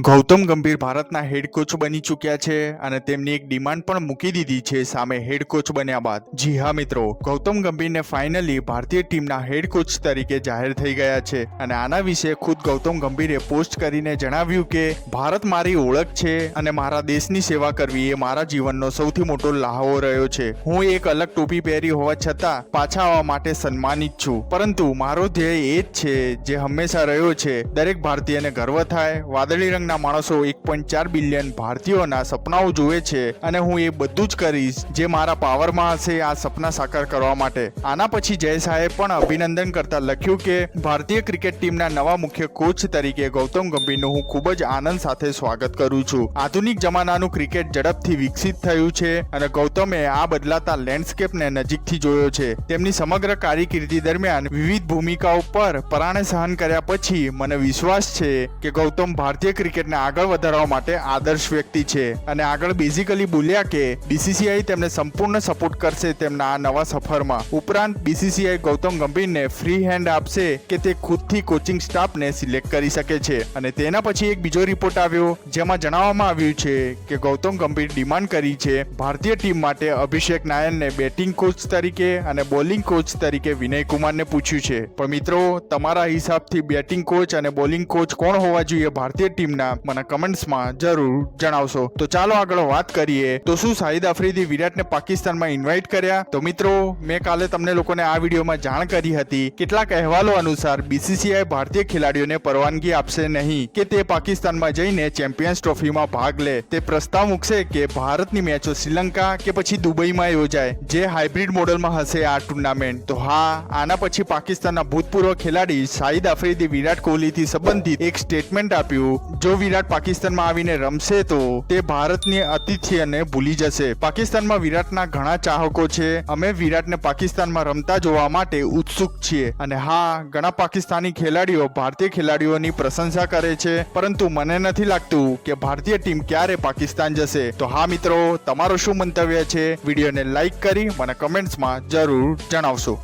ગૌતમ ગંભીર ભારતના head coach બની ચૂક્યા છે અને તેમની એક ડિમાન્ડ પણ મૂકી દીધી છે સામે હેડ કોચ બન્યા બાદ. જી હા, મિત્રો, ગૌતમ ગંભીરને ફાઇનલી ભારતીય ટીમના હેડ કોચ તરીકે જાહેર થઈ ગયા છે અને આના વિશે ખુદ ગૌતમ ગંભીરે પોસ્ટ કરીને જણાવ્યું કે, ભારત મારી ઓળખ છે અને મારા દેશની સેવા કરવી એ મારા જીવનનો સૌથી મોટો લહાવો રહ્યો છે. હું એક અલગ ટોપી પહેરી હોવા છતાં પાછા આવવા માટે સન્માનિત છું. પરંતુ મારો ધ્યેય એ જ છે જે હંમેશા રહ્યો છે. દરેક ભારતીયને ગર્વ થાય, વાદળી રંગના માણસો એક પોઈન્ટ ચાર બિલિયન ભારતીયોના સપનાઓ જુએ છે અને હું એ બધું જ કરીશ જે મારા પાવરમાં હશે આ સપના સાકાર કરવા માટે. આના પછી જય શાહે પણ અભિનંદન કરતા લખ્યું કે, ભારતીય ક્રિકેટ ટીમના નવા મુખ્ય કોચ તરીકે ગૌતમ ગંભીરનું હું ખૂબ જ આનંદ સાથે સ્વાગત કરું છું. આધુનિક જમાનાનું ક્રિકેટ ઝડપથી વિકસિત થયું છે અને ગૌતમે આ બદલાતા લેન્ડસ્કેપને નજીકથી જોયો છે. તેમની સમગ્ર કારકિર્દી દરમિયાન વિવિધ ભૂમિકાઓ પર પરાણે સહન કર્યા પછી મને વિશ્વાસ છે કે ગૌતમ ભારતીય ક્રિકેટને આગળ વધારવા માટે આદર્શ વ્યક્તિ છે. અને આગળ બેઝિકલી બોલ્યા કે બીસીસીઆઈ તેમને સંપૂર્ણ સપોર્ટ કરશે તેમના આ નવા સફરમાં. ઉપરાંત બીસીસીઆઈ ગૌતમ ગંભીરને ફ્રી હેન્ડ આપશે કે તે ખુદથી કોચિંગ સ્ટાફને સિલેક્ટ કરી શકે છે. અને તેના પછી એક બીજો રિપોર્ટ આવ્યો, જેમાં જણાવવામાં આવ્યું છે કે ગૌતમ ગંભીર ડિમાન્ડ કરી છે ભારતીય ટીમ માટે અભિષેક નાયરને બેટિંગ કોચ તરીકે અને બોલિંગ કોચ તરીકે વિનય કુમારને પૂછ્યું છે. પણ મિત્રો, તમારા હિસાબથી બેટિંગ કોચ અને બોલિંગ કોચ કોણ હોવા જોઈએ ભારતીય ટીમના મને કમેન્ટ્સમાં જરૂર જણાવશો. તો ચાલો આગળ વાત કરીએ. તો શું શાહિદ આફ્રિદી વિરાટને પાકિસ્તાનમાં ઇન્વાઇટ કર્યા? તો મિત્રો, મેં કાલે તમને લોકોને આ વિડીયોમાં જાણ કરી હતી. કેટલાક અહેવાલો અનુસાર બીસીસીઆઈ ભારતીય ખેલાડીઓને પરવાનગી આપશે નહીં કે તે પાકિસ્તાનમાં જઈને ચેમ્પિયન્સ ટ્રોફીમાં ભાગ લે. તે પ્રસ્તાવ મૂકશે કે ભારતની મેચો શ્રીલંકા કે પછી દુબઈમાં યોજાય, જે હાઇબ્રિડ મોડલમાં હશે આ ટુર્નામેન્ટ. તો હા, આના પછી પાકિસ્તાનના ભૂતપૂર્વ ખેલાડી શાહિદ આફ્રિદી વિરાટ કોહલીથી સંબંધિત એક સ્ટેટમેન્ટ આપ્યું જો વિરાટ પાકિસ્તાનમાં આવીને રમશે તો તે ભારતની અતિથ્યને ભૂલી જશે. પાકિસ્તાનમાં વિરાટના ઘણા ચાહકો છે. અમે વિરાટને પાકિસ્તાનમાં રમતા જોવા માટે ઉત્સુક છીએ. અને હા, ઘણા પાકિસ્તાની ખેલાડીઓ ભારતીય ખેલાડીઓની પ્રશંસા કરે છે. પરંતુ મને નથી લાગતું કે ભારતીય ટીમ ક્યારે પાકિસ્તાન જશે. તો હા, મિત્રો, તમારો શું મંતવ્ય છે? વિડીયોને લાઈક કરી મને કમેન્ટ્સમાં જરૂર જણાવશો.